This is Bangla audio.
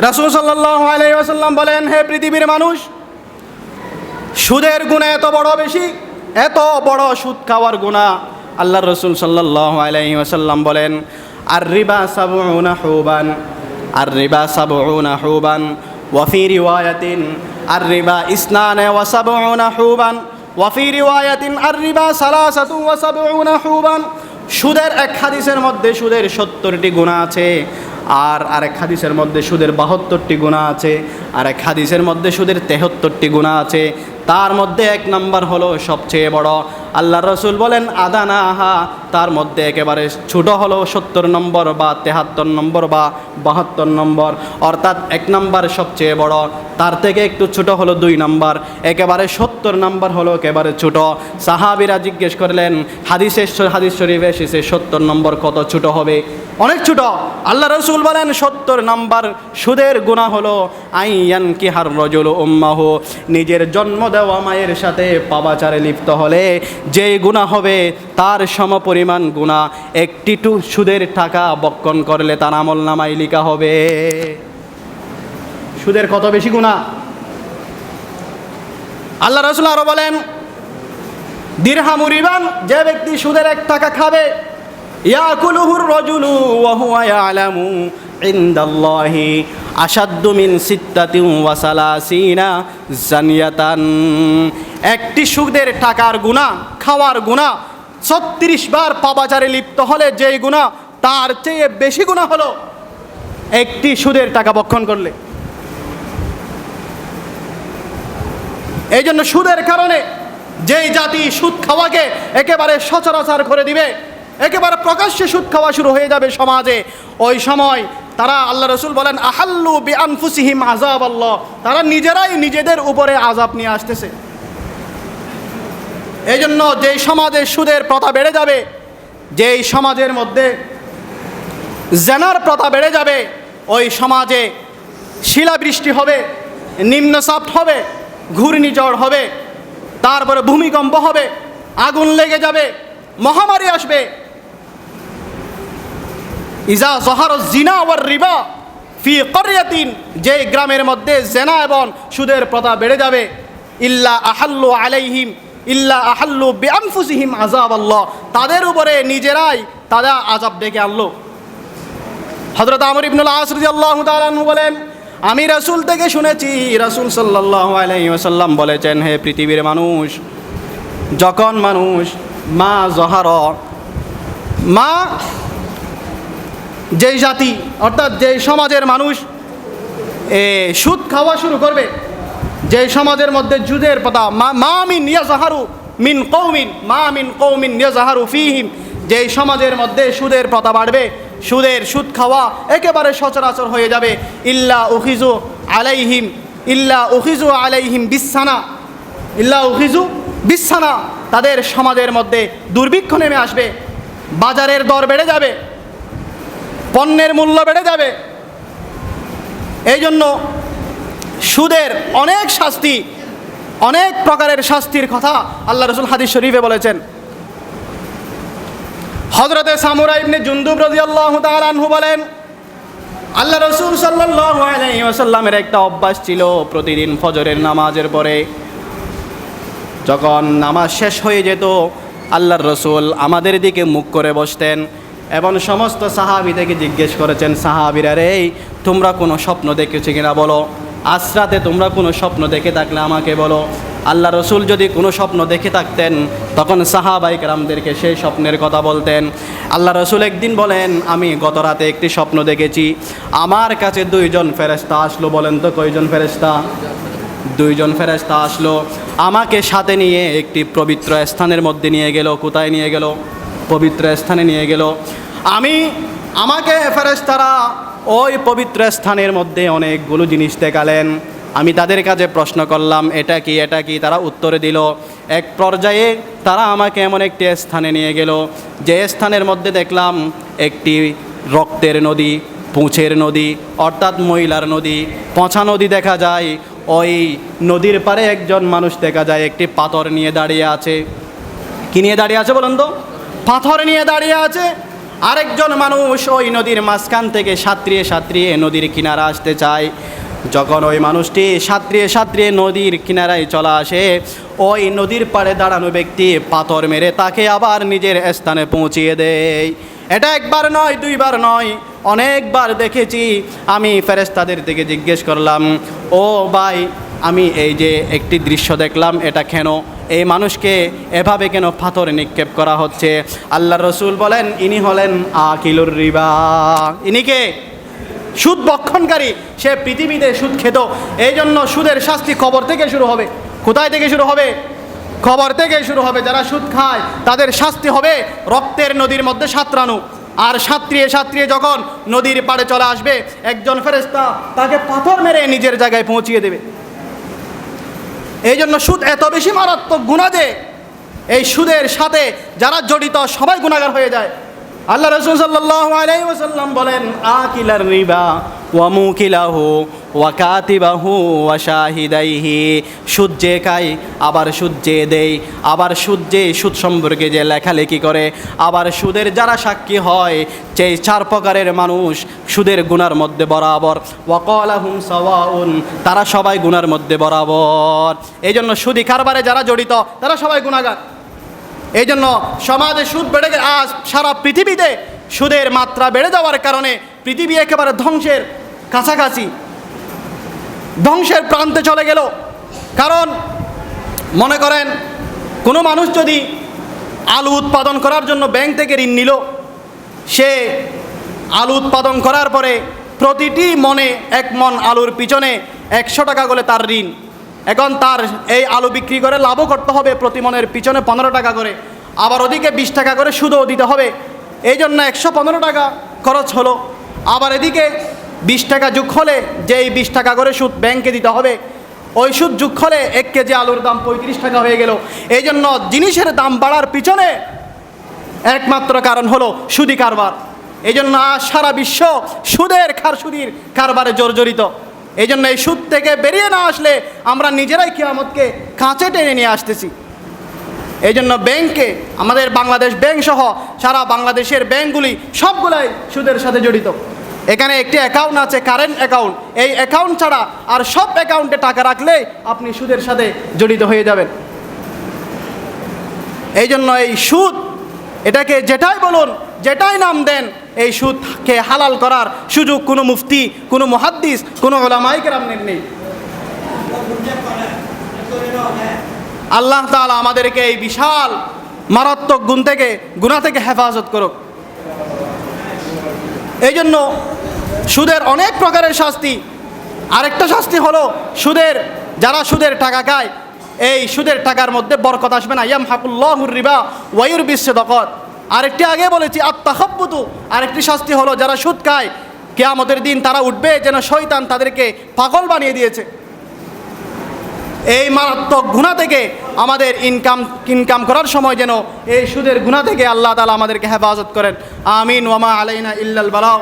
রাসুল সাল্লাহ আলাইসাল্লাম বলেন, হে পৃথিবীর মানুষ, সুদের গুণা এত বড় বেশি, এত বড় সুদ খাওয়ার গুণা। আল্লাহ রসুল সাল্লাহ আলাইহি ওয়াসাল্লাম বলেন আর রিবা সাবুনা হুবান আর রিবা সাবুনা হুবান ওয়াফি রিওয়ায়াতিন আর রিবা ইসনানে ওয়াসাবুনা হুবান ওয়াফি রিওয়ায়াতিন আর রিবা সালাসাতু ওয়াসাবুনা হুবান। সুদের এক হাদিসের মধ্যে সুদের সত্তরটি গুণা আছে। আর আরেক হাদিসের মধ্যে সুদের বাহাত্তরটি গুণা আছে আর এক হাদিসের মধ্যে সুদের তেহত্তরটি গুণা আছে। তার মধ্যে এক নাম্বার হলো সবচেয়ে বড়। আল্লাহ রসুল বলেন, আদানা আহা তার মধ্যে একেবারে ছোট হলো সত্তর নম্বর বা তেহাত্তর নম্বর বা বাহাত্তর নম্বর, অর্থাৎ এক নম্বর সবচেয়ে বড়। তার থেকে একটু ছোট হলো দুই নম্বর, একেবারে সত্তর নম্বর হলো একেবারে ছোট। সাহাবিরা জিজ্ঞেস করলেন হাদিসের হাদিস শরীফে এসেছে সত্তর নম্বর কত ছোট হবে? অনেক ছোট। আল্লাহ রসুল বলেন, সত্তর নাম্বার সুদের গুণা হলো আইয়ান কি হার রজল উম্মাহ, নিজের জন্ম দেওয়া মায়ের সাথে পাবাচারে লিপ্ত হলে যে গুণা হবে তার সমপরিমাণ গুণা একটি টু সুদের টাকা বক্ষণ করলে তার আমল নামাই লিখা হবে। সুদের কত বেশি গুণা? আল্লাহ রসুল আরও বলেন দিরহামুরিবান যে ব্যক্তি সুদের এক টাকা খাবে, ইয়াকুলুহুর রজুলু ইনদাল্লাহি আসাদ্দু মিন ওয়া সালাসিনা জানিয়াতান। একটি সুদের টাকার গুণা, খাওয়ার গুণা ছত্রিশ বার পাবাচারে লিপ্ত হলে যেই গুণা, তার চেয়ে বেশি গুণা হলো একটি সুদের টাকা বক্ষণ করলে। এই জন্য সুদের কারণে যেই জাতি সুদ খাওয়াকে একেবারে সচরাচর করে দিবে, একেবারে প্রকাশ্যে সুদ খাওয়া শুরু হয়ে যাবে সমাজে। ওই সময় তারা আল্লাহ রসুল বলেন, আহাল্লু বি আজাব আল্লাহ তারা নিজেরাই নিজেদের উপরে আজাব নিয়ে আসতেছে। এই জন্য যেই সমাজে সুদের প্রথা বেড়ে যাবে, যেই সমাজের মধ্যে জেনার প্রথা বেড়ে যাবে, ওই সমাজে শিলাবৃষ্টি হবে, নিম্নচাপ হবে, ঘূর্ণিঝড় হবে, তারপরে ভূমিকম্প হবে, আগুন লেগে যাবে, মহামারী আসবে। ইজা জহার জিনা ওয়ার রিবা ফি করিয়াতিন যে গ্রামের মধ্যে জেনা এবং সুদের প্রথা বেড়ে যাবে, ইল্লা আহাল্লু আলাইহিম ইল্লা আহাল্লু বেআনফুসিহিম আজাব আল্লাহ তাদের উপরে নিজেরাই তারা আজাব ডেকে আনলো। হজরত আমর ইবনুল আসরদি আল্লাহ বলেন, আমি রাসূল থেকে শুনেছি, রাসূল সাল্লাহ আলাইসাল্লাম বলেছেন, হে পৃথিবীর মানুষ, যখন মানুষ মা জহার, মা যেই জাতি, অর্থাৎ যেই সমাজের মানুষ, এ সুদ খাওয়া শুরু করবে যেই সমাজের মধ্যে যুদের পতা মা মিন ইয়াজাহারু মিন কৌমিন মা মিন কৌমিন ইয়াজাহারু ফিহিম। যেই সমাজের মধ্যে সুদের প্রথা বাড়বে, সুদের সুদ খাওয়া একেবারে সচরাচর হয়ে যাবে। ইল্লা উখিজু আলাইহিম, ইল্লা উখিজু আলাইহিম বিসানা ইল্লা উখিজু বিসানা তাদের সমাজের মধ্যে দুর্ভিক্ষ নেমে আসবে, বাজারের দর বেড়ে যাবে, পণ্যের মূল্য বেড়ে যাবে। এই জন্য সুদের অনেক শাস্তি, অনেক প্রকারের শাস্তির কথা আল্লাহ রসুল হাদিস শরীফে বলেছেন। হজরতে সামুরা ইবনে জুন্দুব রাদিয়াল্লাহু তাআলা আনহু বলেন, আল্লাহ রসুল ওয়াসাল্লামের একটা অভ্যাস ছিল প্রতিদিন ফজরের নামাজের পরে। যখন নামাজ শেষ হয়ে যেত, আল্লাহর রসুল আমাদের দিকে মুখ করে বসতেন এবং সমস্ত সাহাবি থেকে জিজ্ঞেস করেছেন, সাহাবিরা রে, তোমরা কোনো স্বপ্ন দেখেছ কিনা বলো? আশ্রাতে তোমরা কোনো স্বপ্ন দেখে থাকলে আমাকে বলো। আল্লাহ রসুল যদি কোনো স্বপ্ন দেখে থাকতেন, তখন সাহাবাইক রামদেরকে সেই স্বপ্নের কথা বলতেন। আল্লাহ রসুল একদিন বলেন, আমি গত রাতে একটি স্বপ্ন দেখেছি। আমার কাছে দুইজন ফেরেস্তা আসলো। বলেন তো কয়জন ফেরেস্তা দুইজন ফেরেস্তা আসলো। আমাকে সাথে নিয়ে একটি পবিত্র স্থানের মধ্যে নিয়ে গেল। কোথায় নিয়ে গেল? পবিত্র স্থানে নিয়ে গেল। আমি, আমাকে ফেরেস্তারা ওই পবিত্র স্থানের মধ্যে অনেকগুলো জিনিস দেখালেন। আমি তাদের কাছে প্রশ্ন করলাম, এটা কি এটা কি? তারা উত্তরে দিল, এক পর্যায়ে তারা আমাকে এমন একটি স্থানে নিয়ে গেল। যে স্থানের মধ্যে দেখলাম একটি রক্তের নদী, পুঁছের নদী, অর্থাৎ মহিলার নদী, পচা নদী দেখা যায়। ওই নদীর পারে একজন মানুষ দেখা যায়, একটি পাথর নিয়ে দাঁড়িয়ে আছে। কি নিয়ে দাঁড়িয়ে আছে বলুন তো? পাথর নিয়ে দাঁড়িয়ে আছে। আরেকজন মানুষ ওই নদীর মাঝখান থেকে সাঁতরিয়ে সাঁতরিয়ে নদীর কিনারা আসতে চায়। যখন ওই মানুষটি সাঁতরিয়ে সাঁতরিয়ে নদীর কিনারায় চলে আসে, ওই নদীর পাড়ে দাঁড়ানো ব্যক্তি পাথর মেরে তাকে আবার নিজের স্থানে পৌঁছিয়ে দেয়। এটা একবার নয়, দুইবার নয়, অনেকবার দেখেছি। আমি ফেরেস্তাদের থেকে জিজ্ঞেস করলাম, ও ভাই, আমি এই যে একটি দৃশ্য দেখলাম, এটা কেন? এই মানুষকে এভাবে কেন পাথর নিক্ষেপ করা হচ্ছে? আল্লাহ রসুল বলেন, ইনি হলেন আকিলুর রিবা। ইনিকে সুদ বক্ষণকারী। সে পৃথিবীতে সুদ খেত। এই জন্য সুদের শাস্তি কবর থেকে শুরু হবে। কোথায় থেকে শুরু হবে? খবর থেকে শুরু হবে। যারা সুদ খায়, তাদের শাস্তি হবে রক্তের নদীর মধ্যে সাঁতরানো। আর সাঁতরিয়ে সাঁতরিয়ে যখন নদীর পাড়ে চলে আসবে, একজন ফেরেস্তা তাকে পাথর মেরে নিজের জায়গায় পৌঁছিয়ে দেবে। এই জন্য সুদ এত বেশি মারাত্মক গুণা যে এই সুদের সাথে যারা জড়িত সবাই গুণাগার হয়ে যায়। আল্লাহ রসুল সাল্লাহ বলেন, আকিলার রিবা। ওয়া মুকিলাহু ওয়া কাতিবাহু ওয়া শাহিদাইহি সুদ যে খায় আবার সুদ যে দেই, আবার সুদ যে সুদ সম্পর্কে যে লেখালেখি করে, আবার সুদের যারা সাক্ষী হয়, যে চার প্রকারের মানুষ সুদের গুনার মধ্যে বরাবর, ওয়াকলাহুম সাওয়াউন, তারা সবাই গুনার মধ্যে বরাবর। এই জন্য সুদি কারবারে যারা জড়িত, তারা সবাই গুণাগার এই জন্য সমাজে সুদ বেড়ে আজ সারা পৃথিবীতে সুদের মাত্রা বেড়ে যাওয়ার কারণে পৃথিবী একেবারে ধ্বংসের কাছাকাছি। ধ্বংসের প্রান্তে চলে গেল। কারণ মনে করেন, কোনো মানুষ যদি আলু উৎপাদন করার জন্য ব্যাংক থেকে ঋণ নিল, সে আলু উৎপাদন করার পরে প্রতিটি মনে এক মন আলুর পিছনে একশো টাকা করে তার ঋণ। এখন তার এই আলু বিক্রি করে লাভও করতে হবে, প্রতি মনের পিছনে পনেরো টাকা করে। আবার ওদিকে বিশ টাকা করে সুদও দিতে হবে। এই জন্য একশো পনেরো টাকা খরচ হলো। আবার এদিকে বিশ টাকা যুগ হলে যেই বিশ টাকা করে সুদ ব্যাংকে দিতে হবে, ওই সুদ যুগ হলে এক কেজি আলুর দাম পঁয়ত্রিশ টাকা হয়ে গেল। এই জন্য জিনিসের দাম বাড়ার পিছনে একমাত্র কারণ হলো সুদি কারবার। এই জন্য সারা বিশ্ব সুদের খার সুদির কারবারে জর্জরিত। এই জন্য এই সুদ থেকে বেরিয়ে না আসলে আমরা নিজেরাই কিয়ামতকে কাঁচে টেনে নিয়ে আসতেছি। এই জন্য ব্যাংকে, আমাদের বাংলাদেশ ব্যাংক সহ সারা বাংলাদেশের ব্যাংকগুলি সবগুলাই সুদের সাথে জড়িত। এখানে একটি অ্যাকাউন্ট আছে কারেন্ট অ্যাকাউন্ট এই অ্যাকাউন্ট ছাড়া আর সব অ্যাকাউন্টে টাকা রাখলে আপনি সুদের সাথে জড়িত হয়ে যাবেন। এই জন্য এই সুদ, এটাকে যেটাই বলুন, যেটাই নাম দেন, এই সুদকে হালাল করার সুযোগ কোনো মুফতি, কোনো মহাদ্দিস, কোনো ওলামাইকের আপনার নেই। আল্লাহ তাআলা আমাদেরকে এই বিশাল, মারাত্মক গুণ থেকে গুণা থেকে হেফাজত করুক। এই জন্য সুদের অনেক প্রকারের শাস্তি। আরেকটা শাস্তি হলো সুদের, যারা সুদের টাকা খায়, এই সুদের টাকার মধ্যে বরকত আসবে না। ইয়াম হাকুল্লাহুর রিবা ওয়াইর বিশ্বে আরেকটি আগে বলেছি আত্মাহব্বতু আরেকটি শাস্তি হলো যারা সুদ খায়, কেয়ামতের দিন তারা উঠবে যেন শয়তান তাদেরকে পাগল বানিয়ে দিয়েছে। এই মারাত্মক গুণা থেকে আমাদের ইনকাম ইনকাম করার সময় যেন এই সুদের গুণা থেকে আল্লাহ তালা আমাদেরকে হেফাজত করেন। আমিন ওয়ামা আলাইনা ইল্লাল বালাও